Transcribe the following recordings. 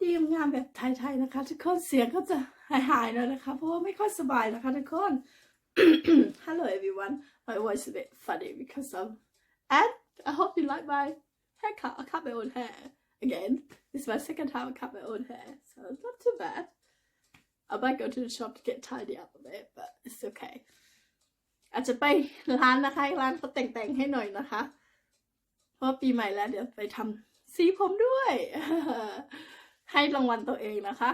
ธีงานแบบไทยๆนะคะ ทุกคนเสียงก็จะหายๆหน่อยนะคะ เพราะว่าไม่ค่อยสบายนะคะทุกคน Hello everyone my voice is a bit funny because of and I hope you like my haircut I cut my own hair again this is my second time I cut my own hair so it's not too bad I might go to the shop to get tidy up a bit but it's okay อาจจะไปร้านนะคะร้านเขาแต่งๆให้หน่อยนะคะ เพราะปีใหม่แล้วเดี๋ยวไปทำสีผมด้วย ให้รางวัลตัวเองนะคะ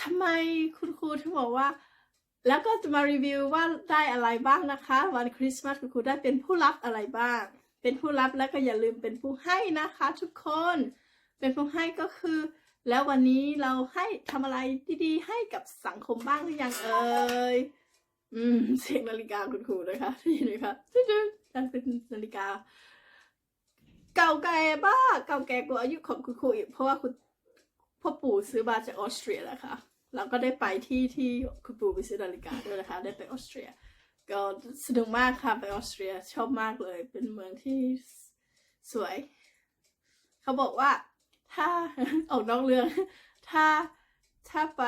ทำไมคุณครูถึงบอกว่า แล้วก็จะมารีวิวว่าได้อะไรบ้างนะคะ วันคริสต์มาสคุณครูได้เป็นผู้รับอะไรบ้าง เป็นผู้รับแล้วก็อย่าลืมเป็นผู้ให้นะคะ ทุกคนเป็นผู้ให้ก็คือ แล้ววันนี้เราให้ทำอะไรดีๆ ให้กับสังคมบ้างหรือยังเอ่ยอืมเสียงนาฬิกาคุณครูนะคะได้ยินไหมคะจึ๊ดๆนั่นเป็นนาฬิกา เก่าแก่บ้ากเก่าแก่กว่าอายุของคุณครูอีกเพราะว่าคุณพ่อปู่ซื้อมาจากออสเตรียแล้วค่ะเราก็ได้ไปที่ที่คุณปู่ไปซื้อนาฬิกาด้วยนะคะ ได้ไปออสเตรีย ก็สนุกมากค่ะไปออสเตรียชอบมากเลย เป็นเมืองที่สวย เขาบอกว่าถ้าออกนอกเรื่อง ถ้าถ้าไป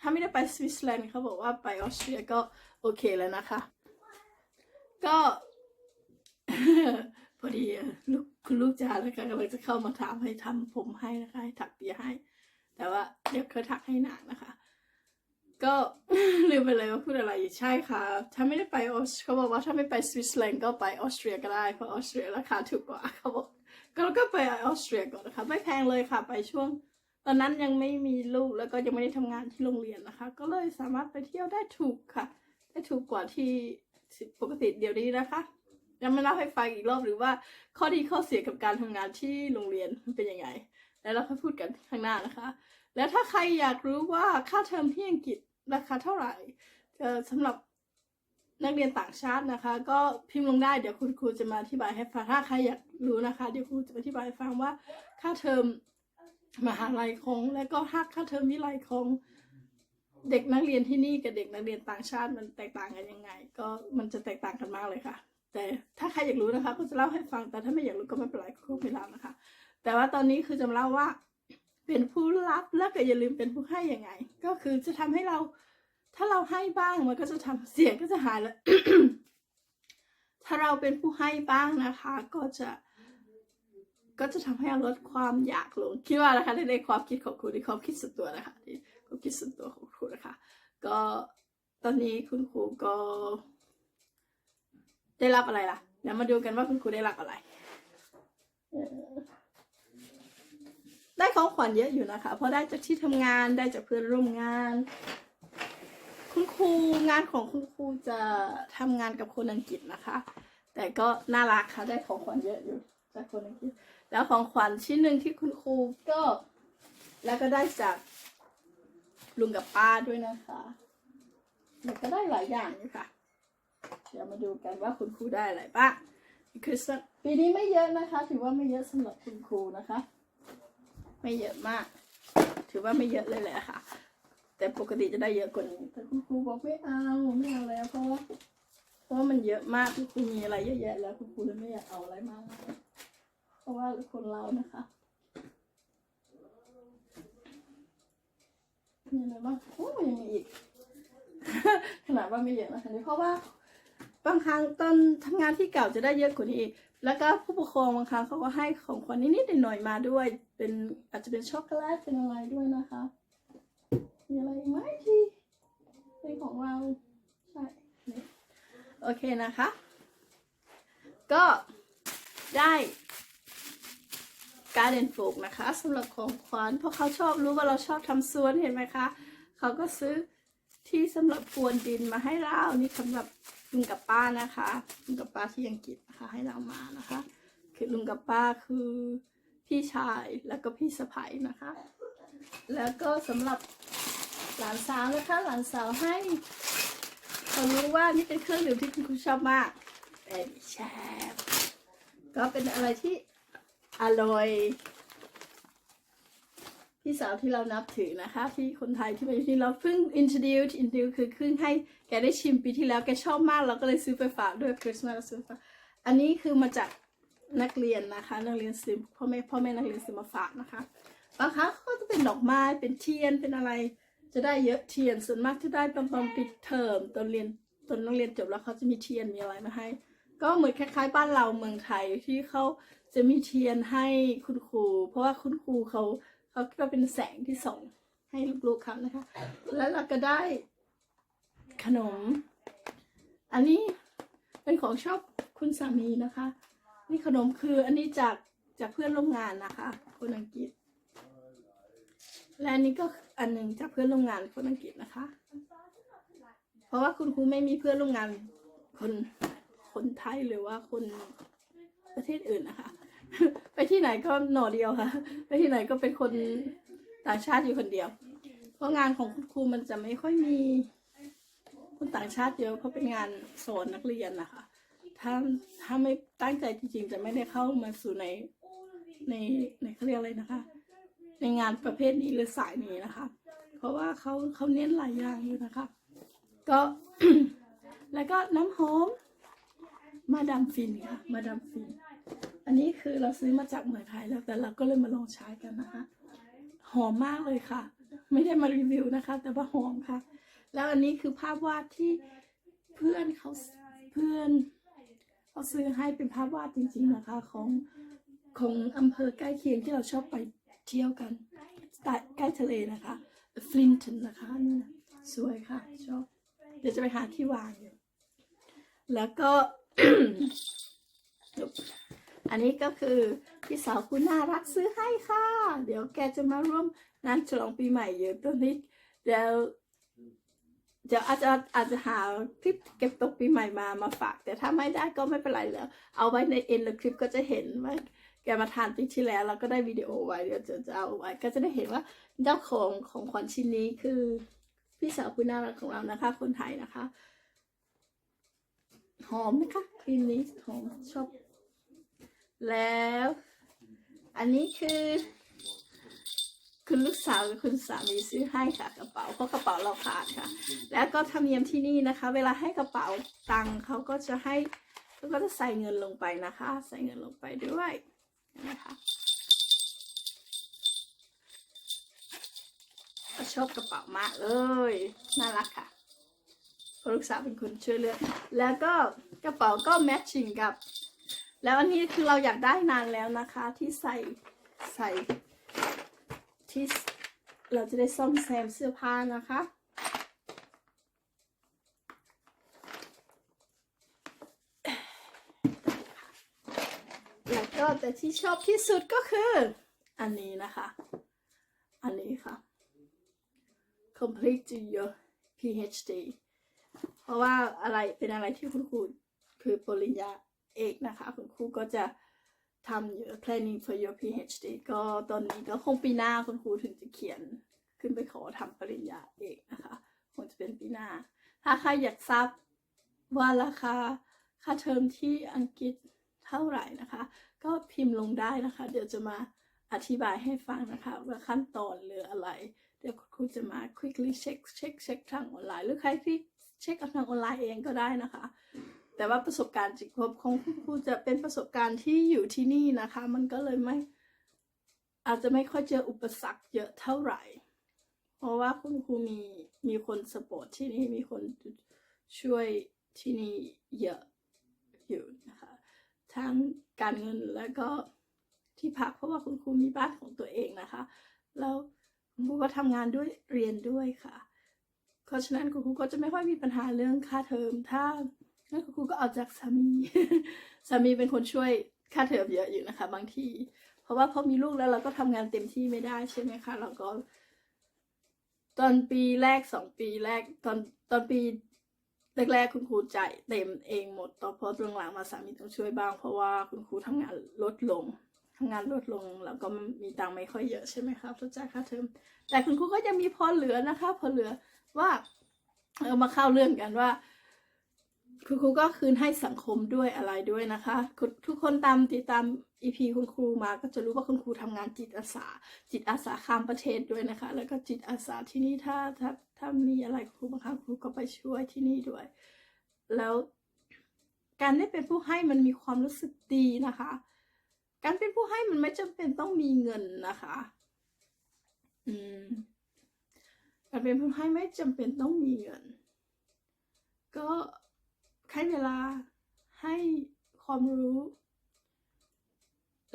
ถ้าไม่ได้ไปสวิตเซอร์แลนด์เขาบอกว่าไปออสเตรียก็โอเคแล้วนะคะ ก็ พอดีลูกคุณลูกจาแล้วก็กำลังจะเข้ามาถามให้ทำผมให้นะคะให้ถักเปียให้ แต่ว่าเดี๋ยวเขาถักให้นางนะคะ ก็ลืมไปเลยว่าพูดอะไรใช่ค่ะ ถ้าไม่ได้ไปออสเขาบอกว่าถ้าไม่ไปสวิตเซอร์แลนด์ก็ไปออสเตรียก็ได้เพราะออสเตรียราคาถูกกว่าเขาบอกก็เราก็ไปออสเตรียก่อนนะคะ ไม่แพงเลยค่ะไปช่วงตอนนั้นยังไม่มีลูกแล้วก็ยังไม่ได้ทำงานที่โรงเรียนนะคะ ก็เลยสามารถไปเที่ยวได้ถูกค่ะ ได้ถูกกว่าที่ปกติเดี๋ยวนี้นะคะ ยังไม่เล่าให้ฟังอีกรอบหรือว่าข้อดีข้อเสียกับการทำงานที่โรงเรียนเป็นยังไง แล้วเราค่อยพูดกันข้างหน้านะคะ แล้วถ้าใครอยากรู้ว่าค่าเทอมที่อังกฤษราคาเท่าไหร่สำหรับนักเรียนต่างชาตินะคะ ก็พิมพ์ลงได้เดี๋ยวคุณครูจะมาอธิบายให้ฟังถ้าใครอยากรู้นะคะเดี๋ยวครูจะอธิบายให้ฟังว่าค่าเทอมมหาลัยของและก็ค่าค่าเทอมวิไลของเด็กนักเรียนที่นี่กับเด็กนักเรียนต่างชาติมันแตกต่างกันยังไง ก็มันจะแตกต่างกันมากเลยค่ะ แต่ถ้าใครอยากรู้นะคะ ก็จะเล่าให้ฟัง แต่ถ้าไม่อยากรู้ก็ไม่เป็นไรครูไม่เล่านะคะ แต่ว่าตอนนี้คือจะมาเล่าว่า เป็นผู้รับแล้วก็อย่าลืมเป็นผู้ให้ยังไง ก็คือจะทำให้เรา ถ้าเราให้บ้างมันก็จะทำเสียงก็จะหายแล้ว ถ้าเราเป็นผู้ให้บ้างนะคะ ก็จะก็จะทำให้ลดความอยากลงคิดว่านะคะในในความคิดของครูในความคิดส่วนตัวนะคะที่ความคิดส่วนตัวของครูนะคะ ก็ตอนนี้คุณครูก็ ได้รับอะไรล่ะ เดี๋ยวมาดูกันว่าคุณครูได้รับอะไร ได้ของขวัญเยอะอยู่นะคะ เพราะได้จากที่ทำงาน ได้จากเพื่อนร่วมงาน คุณครูงานของคุณครูจะทำงานกับคนอังกฤษนะคะ แต่ก็น่ารักค่ะ ได้ของขวัญเยอะอยู่จากคนอังกฤษ แล้วของขวัญชิ้นหนึ่งที่คุณครูก็ แล้วก็ได้จากลุงกับป้าด้วยนะคะแล้วก็ได้หลายอย่างอยู่ค่ะ เดี๋ยวมาดูกันว่าคุณครูได้อะไรบ้างคริสต์มาสปีนี้ไม่เยอะนะคะ ถือว่าไม่เยอะสำหรับคุณครูนะคะ ไม่เยอะมาก ถือว่าไม่เยอะเลยแหละค่ะ แต่ปกติจะได้เยอะกว่านี้แต่คุณครูบอกไม่เอาไม่เอาแล้วเพราะว่าเพราะว่ามันเยอะมากคุณครูมีอะไรเยอะแยะแล้วคุณครูเลยไม่อยากเอาอะไรมากเพราะว่าคนเรานะคะมีอะไรบ้างโอ้ยังมีอีกขนาดว่าไม่เยอะนะคะนี่เพราะว่า บางครั้งตอนทำงานที่เก่าจะได้เยอะกว่านี้อีกแล้วก็ผู้ปกครองบางครั้งเขาก็ให้ของขวัญนิดๆหน่อยๆมาด้วย เป็นอาจจะเป็นช็อกโกแลตเป็นอะไรด้วยนะคะมีอะไรอีกไหมที่เป็นของเราใช่โอเคนะคะ ก็ได้การเดนฟลูกนะคะสำหรับของขวัญเพราะเขาชอบรู้ว่าเราชอบทำสวนเห็นไหมคะ เขาก็ซื้อที่สำหรับพวนดินมาให้เรานี่สำหรับ ลุงกับป้านะคะลุงกับป้าที่อังกฤษนะคะให้เรามานะคะ คือลุงกับป้าคือพี่ชายแล้วก็พี่สะใภ้นะคะ แล้วก็สำหรับหลานสาวนะคะ หลานสาวให้เขารู้ว่านี่เป็นเครื่องดื่มที่คุณครูชอบมากเป็นแชฟก็เป็นอะไรที่อร่อย พี่สาวที่เรานับถือนะคะ ที่คนไทยที่มาอยู่ที่เราเพิ่ง introduce introduce คือขึ้นให้แกได้ชิมปีที่แล้วแกชอบมากเราก็เลยซื้อไปฝากด้วยคริสต์มาสซื้อไปฝากอันนี้คือมาจากนักเรียนนะคะ นักเรียนซื้อพ่อแม่พ่อแม่นักเรียนซื้อมาฝากนะคะบางครั้งก็จะเป็นดอกไม้เป็นเทียนเป็นอะไร จะได้เยอะเทียนส่วนมากจะได้ตอนตอนปิดเทอมตอนเรียนตอนนักเรียนจบแล้วเขาจะมีเทียนมีอะไรมาให้ ก็เหมือนคล้าย ๆ บ้านเราเมืองไทยที่เขาจะมีเทียนให้คุณครู เพราะว่าคุณครูเขา เขาก็เป็นแสงที่ส่องให้ลูกๆเขานะคะ แล้วเราก็ได้ขนม อันนี้เป็นของชอบคุณสามีนะคะ นี่ขนมคืออันนี้จากจากเพื่อนร่วมงานนะคะ คนอังกฤษ และอันนี้ก็อันหนึ่งจากเพื่อนร่วมงานคนอังกฤษนะคะ เพราะว่าคุณครูไม่มีเพื่อนร่วมงานคนคนไทยหรือว่าคนประเทศอื่นนะคะ ไปที่ไหนก็หน่อเดียวค่ะ ไปที่ไหนก็เป็นคนต่างชาติอยู่คนเดียว เพราะงานของคุณครูมันจะไม่ค่อยมีคนต่างชาติเยอะเพราะเป็นงานสอนนักเรียนนะคะถ้าถ้าไม่ตั้งใจจริงๆ จะไม่ได้เข้ามาสู่ในในในเขาเรียกอะไรนะคะ ในงานประเภทนี้หรือสายนี้นะคะ เพราะว่าเขาเขาเน้นหลายอย่างอยู่นะคะ ก็แล้วก็น้ำหอมมาดามฟินค่ะ มาดามฟิน อันนี้คือเราซื้อมาจากเมืองไทยแล้วแต่เราก็เลยมาลองใช้กันนะคะ หอมมากเลยค่ะ ไม่ได้มารีวิวนะคะ แต่ว่าหอมค่ะ แล้วอันนี้คือภาพวาดที่เพื่อนเขาเพื่อนเขาซื้อให้เป็นภาพวาดจริง ๆนะคะ ของของอำเภอใกล้เคียงที่เราชอบไปเที่ยวกันใต้ใกล้ทะเลนะคะฟลินตันนะคะนี่นะสวยค่ะชอบเดี๋ยวจะไปหาที่วางอยู่แล้วก็ อันนี้ก็คือพี่สาวคุณน่ารักซื้อให้ค่ะ เดี๋ยวแกจะมาร่วมงานฉลองปีใหม่เยอะตอนนี้เดี๋ยวเดี๋ยวอาจจะอาจจะหาคลิปเก็บตกปีใหม่มามาฝาก แต่ถ้าไม่ได้ก็ไม่เป็นไรแล้ว เอาไว้ในเอ็นคลิปก็จะเห็นว่าแกมาทานปีที่แล้วแล้วก็ได้วิดีโอไว้เดี๋ยวจะจะเอาไว้ก็จะได้เห็นว่าเจ้าของของขวัญชิ้นนี้คือ พี่สาวคุณน่ารักของเรานะคะ คนไทยนะคะ หอมนะคะครีมนี้หอมชอบ แล้ว อันนี้คือ คุณลูกสาวกับคุณสามีซื้อให้ค่ะกระเป๋าเพราะกระเป๋าเราขาดค่ะ แล้วก็ธรรมเนียมที่นี่นะคะ เวลาให้กระเป๋าตังค์เขาก็จะให้เขาก็จะใส่เงินลงไปนะคะ ใส่เงินลงไปด้วยนะคะชอบกระเป๋ามากเลยน่ารักค่ะเพราะลูกสาวเป็นคนช่วยเลือกแล้วก็กระเป๋าก็แมทชิ่งกับ แล้วอันนี้คือเราอยากได้นานแล้วนะคะ ที่ใส่ใส่ที่เราจะได้ซ่อมแซมเสื้อผ้านะคะ แล้วก็แต่ที่ชอบที่สุดก็คือ อันนี้นะคะ อันนี้ค่ะ complete your PhD เพราะว่าอะไรเป็นอะไรที่คุณครูคือปริญญา เอกนะคะ คุณครูก็จะทำอยู่ planning for your PhD ก็ตอนนี้ก็คงปีหน้าคุณครูถึงจะเขียนขึ้นไปขอทำปริญญาเอกนะคะ คงจะเป็นปีหน้า ถ้าใครอยากทราบว่าราคาค่าเทอมที่อังกฤษเท่าไหร่นะคะ ก็พิมพ์ลงได้นะคะ เดี๋ยวจะมาอธิบายให้ฟังนะคะว่าขั้นตอนหรืออะไร เดี๋ยวครูจะมา quickly เช็คเช็คเช็คทางออนไลน์ หรือใครที่เช็คทางออนไลน์เองก็ได้นะคะ แต่ว่าประสบการณ์จริงของของคุณครูจะเป็นประสบการณ์ที่อยู่ที่นี่นะคะ มันก็เลยไม่อาจจะไม่ค่อยเจออุปสรรคเยอะเท่าไหร่ เพราะว่าคุณครูมีมีคนสปอร์ตที่นี่มีคนช่วยที่นี่เยอะอยู่นะคะทั้งการเงินแล้วก็ที่พักเพราะว่าคุณครูมีบ้านของตัวเองนะคะแล้วคุณครูก็ทำงานด้วยเรียนด้วยค่ะ เพราะฉะนั้นคุณครูก็จะไม่ค่อยมีปัญหาเรื่องค่าเทอมถ้า งั้นคุณครูก็เอาจากสามีสามีเป็นคนช่วยค่าเทอมเยอะอยู่นะคะ บางทีเพราะว่าพอมีลูกแล้วเราก็ทำงานเต็มที่ไม่ได้ใช่ไหมคะเราก็ ตอนปีแรกสองปีแรกตอนตอนปีแรกๆคุณครูจ่ายเต็มเองหมดต่อพอหลังๆมาสามีต้องช่วยบ้าง เพราะว่าคุณครูทำงานลดลงทำงานลดลงแล้วก็มีตังค์ไม่ค่อยเยอะใช่ไหมครับต้องจ่ายค่าเทอมแต่คุณครูก็ยังมีพอเหลือนะคะ พอเหลือว่าเอามาเข้าเรื่องกันว่า คุณครูก็คืนให้สังคมด้วยอะไรด้วยนะคะ ทุกคนตามติดตามอีพีคุณครูมาก็จะรู้ว่าคุณครูทำงานจิตอาสา จิตอาสาข้ามประเทศด้วยนะคะ แล้วก็จิตอาสาที่นี่ถ้าถ้าถ้ามีอะไรครูบางครั้งครูก็ไปช่วยที่นี่ด้วย แล้วการได้เป็นผู้ให้มันมีความรู้สึกดีนะคะ การเป็นผู้ให้มันไม่จำเป็นต้องมีเงินนะคะ อืม การเป็นผู้ให้ไม่จำเป็นต้องมีเงิน ก็ ให้เวลาให้ความรู้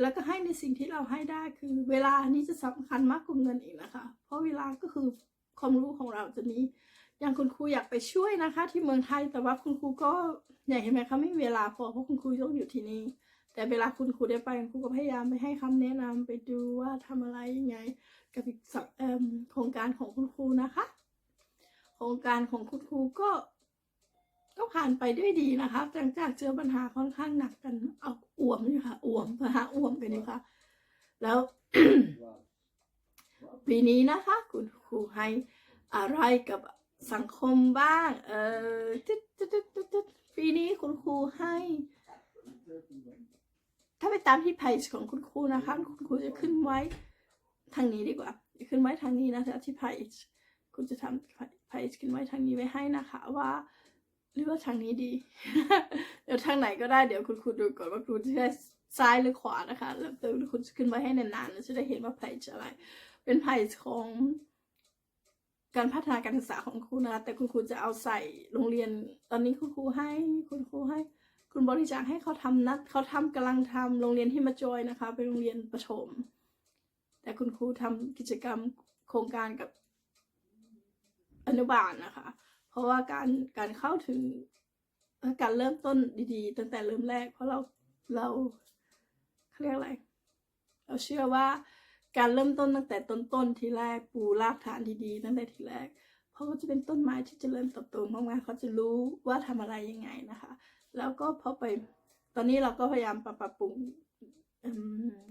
แล้วก็ให้ในสิ่งที่เราให้ได้คือเวลานี้จะสำคัญมากกว่าเงินอีกนะคะ เพราะเวลาก็คือความรู้ของเราจะมีอย่างคุณครูอยากไปช่วยนะคะ ที่เมืองไทยแต่ว่าคุณครูก็อย่างเห็นไหมคะไม่มีเวลาพอเพราะคุณครูต้องอยู่ที่นี่แต่เวลาคุณครูได้ไปคุณครูก็พยายามไปให้คำแนะนำไปดูว่าทำอะไรยังไง กับอีกโครงการของคุณครูนะคะ โครงการของคุณครูก็ ก็ผ่านไปด้วยดีนะคะหลังจากเจอปัญหาค่อนข้างหนักกัน เอาอ่วมอยู่ค่ะอ่วมปัญหาอ่วมกันอยู่ค่ะ แล้ว ปีนี้นะคะ คุณครูให้อะไรกับสังคมบ้าง เออปีนี้คุณครูให้ ถ้าไปตามที่เพจของคุณครูนะคะ คุณครูจะขึ้นไว้ทางนี้ดีกว่า ขึ้นไว้ทางนี้นะคะที่เพจคุณจะทำเพจขึ้นไว้ทางนี้ไว้ให้นะคะว่า หรือว่าทางนี้ดี เดี๋ยวทางไหนก็ได้เดี๋ยวคุณครูดูก่อนว่าครูจะใช้ซ้ายหรือขวานะคะ แล้วเดี๋ยวคุณจะขึ้นไว้ให้นานๆแล้วจะได้เห็นว่าเพจอะไร เป็นเพจของการพัฒนาการศึกษาของครูนะคะแต่คุณครูจะเอาใส่โรงเรียน ตอนนี้คุณครูให้คุณครูให้ คุณบริจาคให้เขาทำนัดเขาทำกำลังทำโรงเรียนที่มาจอยนะคะ เป็นโรงเรียนประถม แต่คุณครูทำกิจกรรมโครงการกับอนุบาลนะคะ เพราะว่าการการเข้าถึงการเริ่มต้นดีๆ ตั้งแต่เริ่มแรก เพราะเราเราเขาเรียกอะไร เราเชื่อว่าการเริ่มต้นตั้งแต่ต้นๆทีแรกปูรากฐานดีๆตั้งแต่ทีแรกเพราะเขาจะเป็นต้นไม้ที่เจะเริ่มเติบโตมากๆเขาจะรู้ว่าทำอะไรยังไงนะคะ แล้วก็พอไปตอนนี้เราก็พยายามปรับปรุง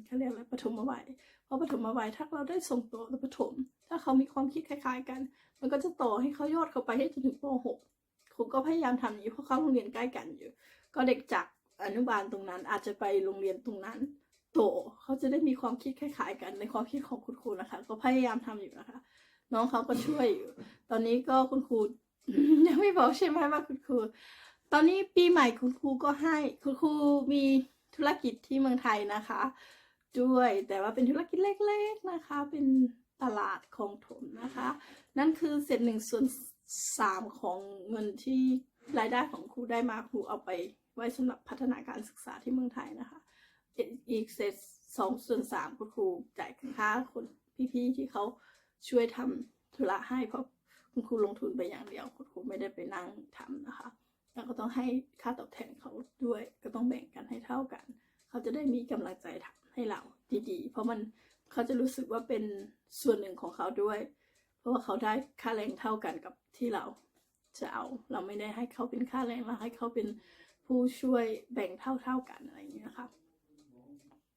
เขาเรียกอะไรปฐมวัยเพราะปฐมวัยถ้าเราได้ส่งตัวปฐมถ้าเขามีความคิดคล้ายๆกัน มันก็จะโตให้เขายอดเข้าไปให้จนถึงป .6 ครูก็พยายามทำอย่างนี้เพราะเขาโรงเรียนใกล้กันอยู่ ก็เด็กจากอนุบาลตรงนั้น อาจจะไปโรงเรียนตรงนั้นโตเขาจะได้มีความคิดคล้ายๆกันในความคิดของคุณครูนะคะ ก็พยายามทำอยู่นะคะ น้องเขาก็ช่วยอยู่ ตอนนี้ก็คุณครูยังไม่บอกใช่ไหมว่าคุณครู ตอนนี้ปีใหม่คุณครูก็ให้คุณครูมี ธุรกิจที่เมืองไทยนะคะ ด้วยแต่ว่าเป็นธุรกิจเล็กๆนะคะ เป็นตลาดของถมนะคะ นั่นคือเศษหนึ่งส่วนสามของเงินที่รายได้ของครูได้มาครูเอาไปไว้สำหรับพัฒนาการศึกษาที่เมืองไทยนะคะ อีกเศษสองส่วนสามคุณครูจ่ายค่าคนพี่ๆที่เขาช่วยทำธุระให้เพราะคุณครูลงทุนไปอย่างเดียวคุณครูไม่ได้ไปนั่งทำนะคะ แล้วก็ต้องให้ค่าตอบแทนเขาด้วย ก็ต้องแบ่งกันให้เท่ากัน เขาจะได้มีกำลังใจทำให้เราดีๆ เพราะมันเขาจะรู้สึกว่าเป็นส่วนหนึ่งของเขาด้วย เพราะว่าเขาได้ค่าแรงเท่ากันกับที่เราจะเอา เราไม่ได้ให้เขาเป็นค่าแรงเราให้เขาเป็นผู้ช่วยแบ่งเท่าๆกันอะไรอย่างนี้นะคะ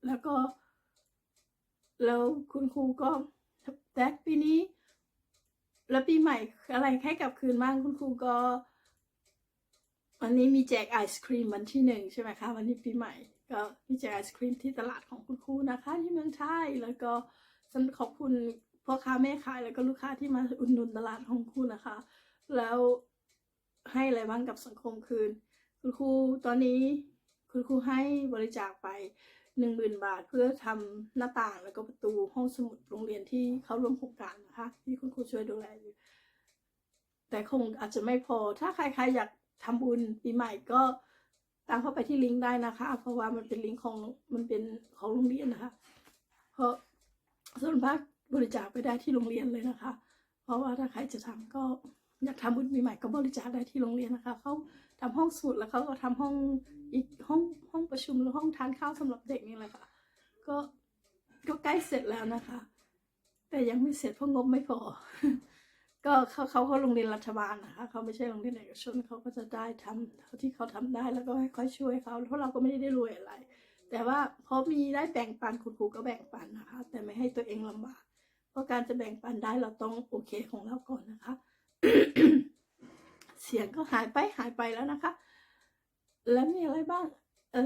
แล้วก็ แล้วคุณครูก็แท็กปีนี้ แล้วปีใหม่อะไรให้กลับคืนบ้างคุณครูก็ วันนี้มีแจกไอศครีมวันที่หนึ่งใช่ไหมคะ วันนี้ปีใหม่ ก็มีแจกไอศครีมที่ตลาดของคุณครูนะคะ ที่เมืองไทยแล้วก็ฉันขอบคุณพ่อค้าแม่ขายแล้วก็ลูกค้าที่มาอุดหนุนตลาดของคุณนะคะ แล้วให้อะไรบ้างกับสังคมคืน คุณครูตอนนี้คุณครูให้บริจาคไปหนึ่งหมื่นบาทเพื่อทำหน้าต่างแล้วก็ประตูห้องสมุดโรงเรียนที่เขาร่วมโครงการนะคะ ที่คุณครูช่วยดูแลอยู่ แต่คงอาจจะไม่พอถ้าใครๆอยาก ทำบุญปีใหม่ก็ตามเข้าไปที่ลิงก์ได้นะคะ เพราะว่ามันเป็นลิงก์ของมันเป็นของโรงเรียนนะคะ เพราะส่วนมากบริจาคไปได้ที่โรงเรียนเลยนะคะ เพราะว่าถ้าใครจะทำก็อยากทำบุญปีใหม่ก็บริจาคได้ที่โรงเรียนนะคะเขาทำห้องสมุดแล้วเขาก็ทำห้องอีกห้องห้องประชุมหรือห้องทานข้าวสำหรับเด็กนี่แหละค่ะก็ก็ใกล้เสร็จแล้วนะคะ แต่ยังไม่เสร็จเพราะงบไม่พอ ก็เขาเขาเขาโรงเรียนรัฐบาลนะคะเขาไม่ใช่โรงเรียนเอกชนเขาก็จะได้ทำเท่าที่เขาทำได้แล้วก็ให้ค่อยช่วยเขาเพราะเราก็ไม่ได้รวยอะไร แต่ว่าพอมีได้แบ่งปันคุณครูก็แบ่งปันนะคะ แต่ไม่ให้ตัวเองลำบากเพราะการจะแบ่งปันได้เราต้องโอเคของเราก่อนนะคะ เสียงก็หายไปหายไปแล้วนะคะ แล้วมีอะไรบ้าง เอ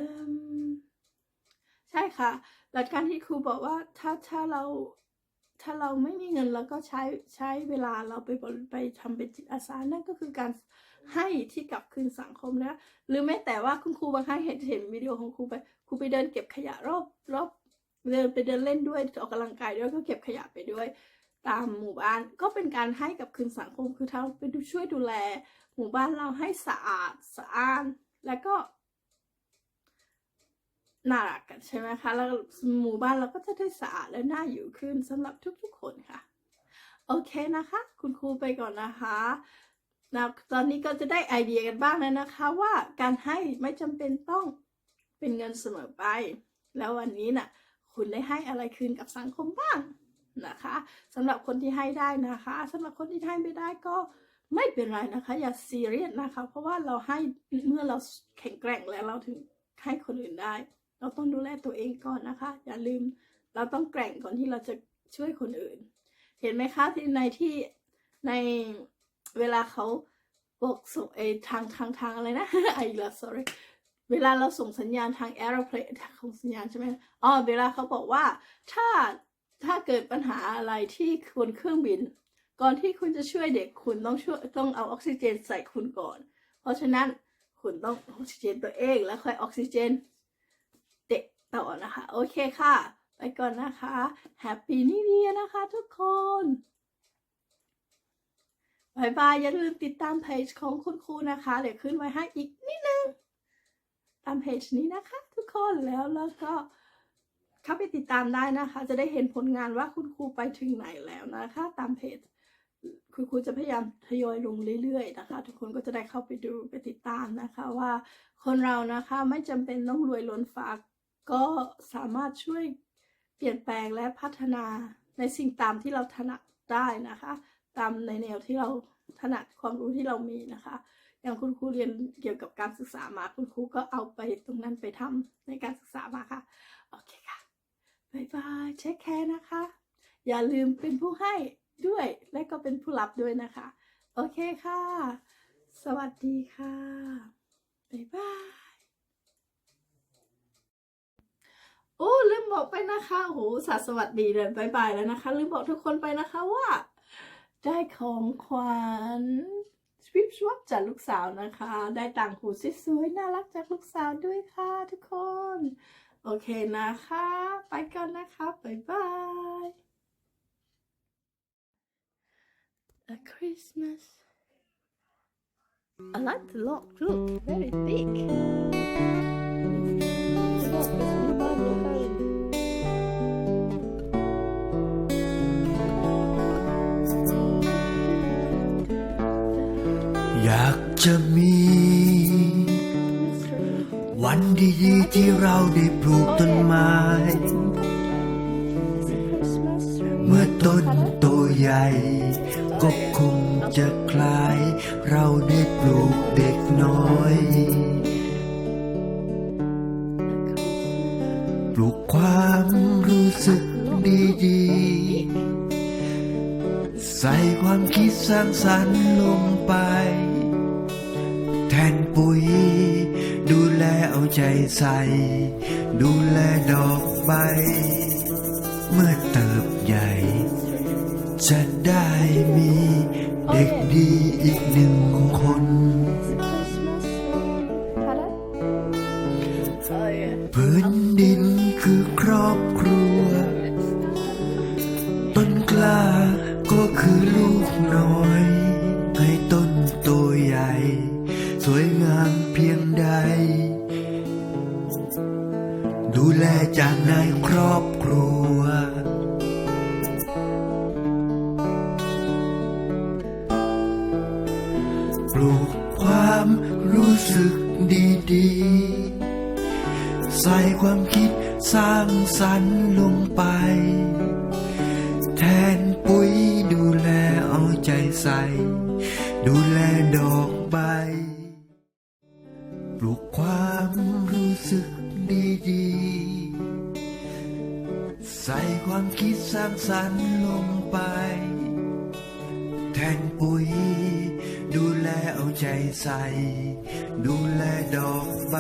อใช่ค่ะหลักการที่ครูบอกว่าถ้าถ้าเรา ถ้าเราไม่มีเงินเราก็ใช้ใช้เวลาเราไปไปทำเป็นจิตอาสานั่นก็คือการให้ที่กลับคืนสังคมนะ หรือแม้แต่ว่าคุณครูบางครั้งเห็นเห็นวิดีโอของครูไปครูไปเดินเก็บขยะรอบรอบเดินไปเดินเล่นด้วยออกกำลังกายด้วยก็เก็บขยะไปด้วย ตามหมู่บ้านก็เป็นการให้กับคืนสังคมคือเราไปดูช่วยดูแล หมู่บ้านเราให้สะอาดสะอ้าน แล้วก็ น่ารักกันใช่ไหมคะแล้วหมู่บ้านเราก็จะได้สะอาดและน่าอยู่ขึ้นสำหรับทุกๆคนค่ะ โอเคนะคะ คุณครูไปก่อนนะคะนะตอนนี้ก็จะได้ไอเดียกันบ้างแล้วนะคะ ว่าการให้ไม่จำเป็นต้องเป็นเงินเสมอไป แล้ววันนี้น่ะคุณได้ให้อะไรคืนกับสังคมบ้างนะคะสำหรับคนที่ให้ได้นะคะสำหรับคนที่ให้ไม่ได้ก็ไม่เป็นไรนะคะ อย่าซีเรียสนะคะ เพราะว่าเราให้เมื่อเราแข็งแกร่งแล้วเราถึงให้คนอื่นได้ เราต้องดูแลตัวเองก่อนนะคะ อย่าลืมเราต้องแกร่งก่อนที่เราจะช่วยคนอื่น เห็นไหมคะที่ในที่ในเวลาเขาบอกส่งไอทางทางทางอะไรนะไอ้ละ sorry เวลาเราส่งสัญญาณทาง aeroplane ทางของสัญญาณใช่ไหมอ๋อเวลาเขาบอกว่าถ้าถ้าเกิดปัญหาอะไรที่บนเครื่องบิน ก่อนที่คุณจะช่วยเด็กคุณต้องช่วยต้องเอาออกซิเจนใส่คุณก่อน เพราะฉะนั้นคุณต้องออกซิเจนตัวเองแล้วค่อยออกซิเจน ต่อนะคะ โอเคค่ะ ไปก่อนนะคะ Happy New Year นะคะทุกคนบายบาย อย่าลืมติดตามเพจของคุณครูนะคะ เดี๋ยวขึ้นไว้ให้อีกนิดนึง ตามเพจนี้นะคะ ทุกคนแล้วแล้วก็เข้าไปติดตามได้นะคะ จะได้เห็นผลงานว่าคุณครูไปถึงไหนแล้วนะคะ ตามเพจคุณครูจะพยายามทยอยลงเรื่อยๆนะคะ ทุกคนก็จะได้เข้าไปดูไปติดตามนะคะ ว่าคนเรานะคะไม่จำเป็นต้องรวยล้นฟ้า ก็สามารถช่วยเปลี่ยนแปลงและพัฒนาในสิ่งตามที่เราถนัดได้นะคะ ตามในแนวที่เราถนัดความรู้ที่เรามีนะคะ อย่างคุณครูเรียนเกี่ยวกับการศึกษามาคุณครูก็เอาไปตรงนั้นไปทำในการศึกษามาค่ะ โอเคค่ะบายบายเช็คแคร์นะคะ อย่าลืมเป็นผู้ให้ด้วยและก็เป็นผู้รับด้วยนะคะ โอเคค่ะ สวัสดีค่ะบายบาย โอ้ลืมบอกไปนะคะโอ้โหสาสวัสดีเลยบายบายแล้วนะคะลืมบอกทุกคนไปนะคะว่า ได้ของขวัญสวิปสวปจากลูกสาวนะคะ ได้ต่างหูสวยๆน่ารักจากลูกสาวด้วยค่ะทุกคน โอเคนะคะ ไปก่อนนะคะบายบาย A Christmas I like the lock look very thick จะมี วันดีๆที่เราได้ปลูกต้นไม้ เมื่อต้นโตใหญ่ ก็คงจะคลาย เราได้ปลูกเด็กน้อย ปลูกความรู้สึกดีๆใส่ความคิดสร้างสรรค์ลงไป นปุ๋ย ดูแลเอาใจใส่ ดูแลดอกใบ เมื่อเติบใหญ่ จะได้มีเด็กดีอีกหนึ่งคน ใส่ความคิดสร้างสรรค์ลงไป แทนปุ๋ยดูแลเอาใจใส่ ดูแลดอกใบ ปลูกความรู้สึกดีๆ ใส่ความคิดสร้างสรรค์ลงไป แทนปุ๋ยดูแลเอาใจใส่ ดูแลดอกใบ